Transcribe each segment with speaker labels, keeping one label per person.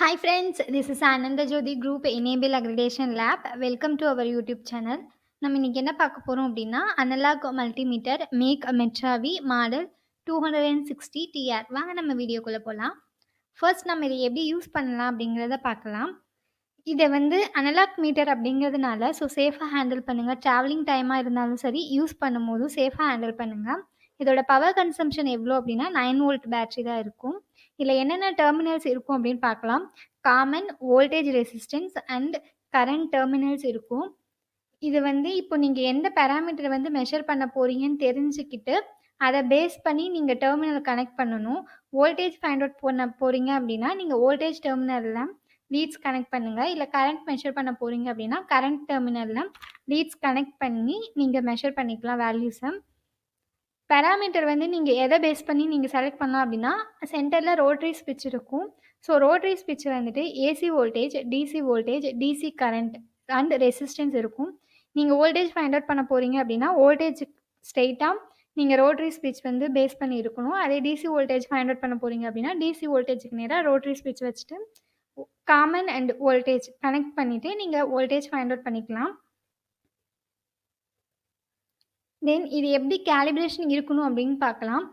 Speaker 1: Hi friends this is Ananda Jothi group Enable accreditation lab welcome to our YouTube channel நம்ம இன்னைக்கு என்ன பார்க்க போகிறோம் அப்படின்னா analogue multimeter make Metravi model two hundred and sixty TR வாங்க நம்ம வீடியோக்குள்ளே போகலாம் ஃபர்ஸ்ட் நம்ம இதை எப்படி யூஸ் பண்ணலாம் அப்படிங்கிறத பார்க்கலாம். இதை வந்து அனலாக் மீட்டர் அப்படிங்கிறதுனால ஸோ சேஃபாக ஹேண்டில் பண்ணுங்கள் ட்ராவலிங் டைமாக இருந்தாலும் சரி யூஸ் பண்ணும்போதும் சேஃபாக ஹேண்டில் பண்ணுங்கள் இதோட பவர் கன்சம்ஷன் எவ்வளோ அப்படின்னா நைன் வோல்ட் பேட்ரி தான் இருக்கும். இதில் என்னென்ன டெர்மினல்ஸ் இருக்கும் அப்படின்னு பார்க்கலாம். Common voltage resistance and current terminals இருக்கும். இது வந்து இப்போ நீங்கள் எந்த பேராமீட்டர் வந்து மெஷர் பண்ண போறீங்கன்னு தெரிஞ்சுக்கிட்டு அதை பேஸ் பண்ணி நீங்கள் டெர்மினல் கனெக்ட் பண்ணணும். வோல்டேஜ் ஃபைண்ட் அவுட் பண்ண போகிறீங்க அப்படின்னா நீங்கள் வோல்டேஜ் டெர்மினலில் லீட்ஸ் கனெக்ட் பண்ணுங்கள் இல்லை கரண்ட் மெஷர் பண்ண போகிறீங்க அப்படின்னா கரண்ட் டெர்மினலில் லீட்ஸ் கனெக்ட் பண்ணி நீங்கள் மெஷர் பண்ணிக்கலாம் வேல்யூஸை பேராமீட்டர் வந்து நீங்கள் எதை பேஸ் பண்ணி நீங்கள் செலக்ட் பண்ணலாம் அப்படின்னா சென்டரில் ரோட்ரி ஸ்விட்ச் இருக்கும். ஸோ ரோட்ரி ஸ்விட்ச் வந்துட்டு AC voltage DC voltage DC current and resistance இருக்கும். நீங்கள் வோல்டேஜ் ஃபைண்ட் அவுட் பண்ண போகிறீங்க அப்படின்னா வோல்டேஜ் ஸ்ட்ரெயிட்டாக நீங்கள் ரோட்ரி ஸ்விட்ச் வந்து பேஸ் பண்ணி இருக்கணும். அதே டிசி வோல்டேஜ் ஃபைண்ட் அவுட் பண்ண போகிறீங்க அப்படின்னா டிசி வோல்டேஜுக்கு நேராக ரோட்ரி ஸ்விட்ச் வச்சுட்டு காமன் அண்ட் வோல்டேஜ் கனெக்ட் பண்ணிவிட்டு நீங்கள் வோல்டேஜ் ஃபைண்ட் அவுட் பண்ணிக்கலாம். தென் இது எப்படி கேலிப்ரேஷன் இருக்கணும் அப்படின்னு பார்க்கலாம்.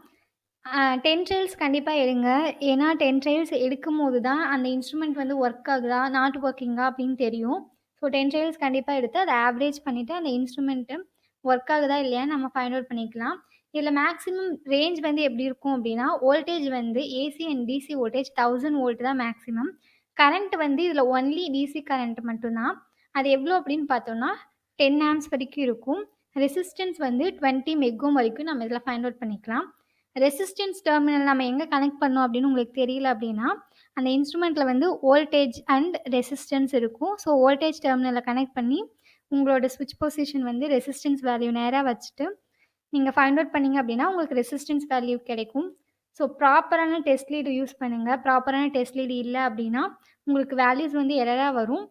Speaker 1: டென் ட்ரைல்ஸ் கண்டிப்பாக எடுங்க. ஏன்னா டென் ட்ரைல்ஸ் எடுக்கும் போது தான் அந்த இன்ஸ்ட்ருமெண்ட் வந்து ஒர்க் ஆகுதா நாட் ஒர்க்கிங்கா அப்படின்னு தெரியும். ஸோ டென் ட்ரையல்ஸ் கண்டிப்பாக எடுத்து அதை ஆவரேஜ் பண்ணிவிட்டு அந்த இன்ஸ்ட்ருமெண்ட்டு ஒர்க் ஆகுதா இல்லையான்னு நம்ம ஃபைண்ட் அவுட் பண்ணிக்கலாம். இதில் மேக்ஸிமம் ரேஞ்ச் வந்து எப்படி இருக்கும் அப்படின்னா வோல்டேஜ் வந்து AC and DC voltage thousand volt தான் மேக்ஸிமம் கரண்ட் வந்து இதில் ஒன்லி டிசி கரண்ட் மட்டும்தான். அது எவ்வளோ அப்படின்னு பார்த்தோம்னா டென் ஆம்ஸ் வரைக்கும் இருக்கும். ரெசிஸ்டன்ஸ் வந்து டுவெண்ட்டி மெக்கும் வரைக்கும் நம்ம இதில் ஃபைண்ட் அவுட் பண்ணிக்கலாம். ரெசிஸ்டன்ஸ் டெர்மினல் நம்ம எங்கே கனெக்ட் பண்ணோம் அப்படின்னு உங்களுக்கு தெரியல அப்படின்னா அந்த இன்ஸ்ட்ருமெண்ட்டில் வந்து வோல்டேஜ் அண்ட் ரெசிஸ்டன்ஸ் இருக்கும். ஸோ வோல்டேஜ் டெர்மினலை கனெக்ட் பண்ணி உங்களோட ஸ்விட்ச் பொசிஷன் வந்து ரெசிஸ்டன்ஸ் வேல்யூ நேராக வச்சுட்டு நீங்கள் ஃபைண்ட் அவுட் பண்ணிங்க அப்படின்னா உங்களுக்கு ரெசிஸ்டன்ஸ் வேல்யூ கிடைக்கும். ஸோ ப்ராப்பரான டெஸ்ட் லீடு யூஸ் பண்ணுங்கள் ப்ராப்பரான டெஸ்ட் லீடு இல்லை அப்படின்னா உங்களுக்கு வேல்யூஸ் வந்து எரராக வரும்.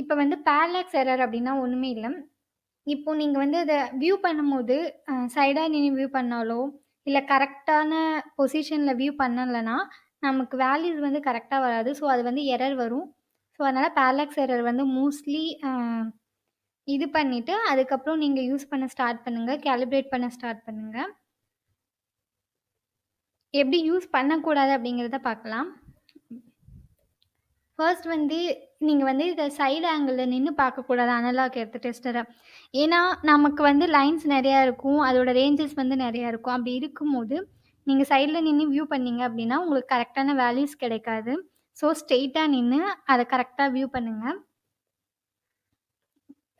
Speaker 1: இப்போ வந்து பேரலாக்ஸ் எரர் அப்படின்னா ஒன்றுமே இல்லை. இப்போ நீங்கள் வந்து அதை வியூ பண்ணும்போது சைடாக நீ வியூ பண்ணாலோ இல்லை கரெக்டான பொசிஷனில் வியூ பண்ணலைன்னா நமக்கு வேல்யூஸ் வந்து கரெக்டாக வராது. ஸோ அது வந்து எரர் வரும். ஸோ அதனால் பேரலாக்ஸ் எரர் வந்து மோஸ்ட்லி இது பண்ணிவிட்டு அதுக்கப்புறம் நீங்கள் யூஸ் பண்ண ஸ்டார்ட் பண்ணுங்கள் கேலிப்ரேட் பண்ண ஸ்டார்ட் பண்ணுங்கள் எப்படி யூஸ் பண்ணக்கூடாது அப்படிங்கிறத பார்க்கலாம். ஃபர்ஸ்ட் வந்து நீங்கள் வந்து இதை சைடு ஆங்கிளில் நின்று பார்க்கக்கூடாது அனலாக் எடுத்து டெஸ்டரை ஏன்னா நமக்கு வந்து லைன்ஸ் நிறையா இருக்கும் அதோட ரேஞ்சஸ் வந்து நிறையா இருக்கும். அப்படி இருக்கும்போது நீங்கள் சைடில் நின்று வியூ பண்ணீங்க அப்படின்னா உங்களுக்கு கரெக்டான வேல்யூஸ் கிடைக்காது. ஸோ ஸ்ட்ரெயிட்டாக நின்று அதை கரெக்டாக வியூ பண்ணுங்கள்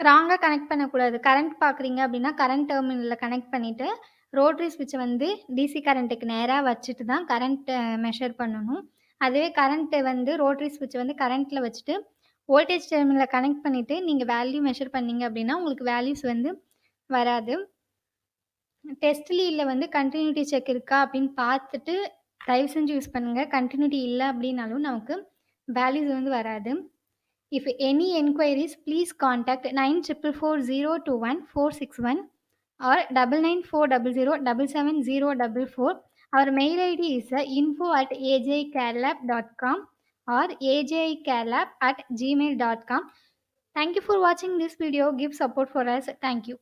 Speaker 1: ராங்காக கனெக்ட் பண்ணக்கூடாது. கரண்ட் பார்க்குறீங்க அப்படின்னா கரண்ட் டெர்மினலில் கனெக்ட் பண்ணிவிட்டு ரோட்ரி ஸ்விட்சை வந்து டிசி கரண்ட்டுக்கு நேராக வச்சுட்டு தான் கரண்ட் மெஷர் பண்ணணும். அதுவே கரண்ட்டு வந்து ரோட்ரி ஸ்விட்ச் வந்து கரண்ட்டில் வச்சுட்டு வோல்டேஜ் டெர்மினலில் கனெக்ட் பண்ணிவிட்டு நீங்கள் வேல்யூ மெஷர் பண்ணீங்க அப்படின்னா உங்களுக்கு வேல்யூஸ் வந்து வராது. டெஸ்ட் லீடில் வந்து கண்டினியூட்டி செக் இருக்கா அப்படின்னு பார்த்துட்டு தயவு செஞ்சு யூஸ் பண்ணுங்கள் கண்டினியூட்டி இல்லை அப்படின்னாலும் நமக்கு வேல்யூஸ் வந்து வராது. If any enquiries please contact nine triple four zero two one four six one or double nine four double zero double seven zero double four Our mail ID is uh, info at ajcarelab.com or ajcarelab at gmail.com. Thank you for watching this video. Give support for us. Thank you.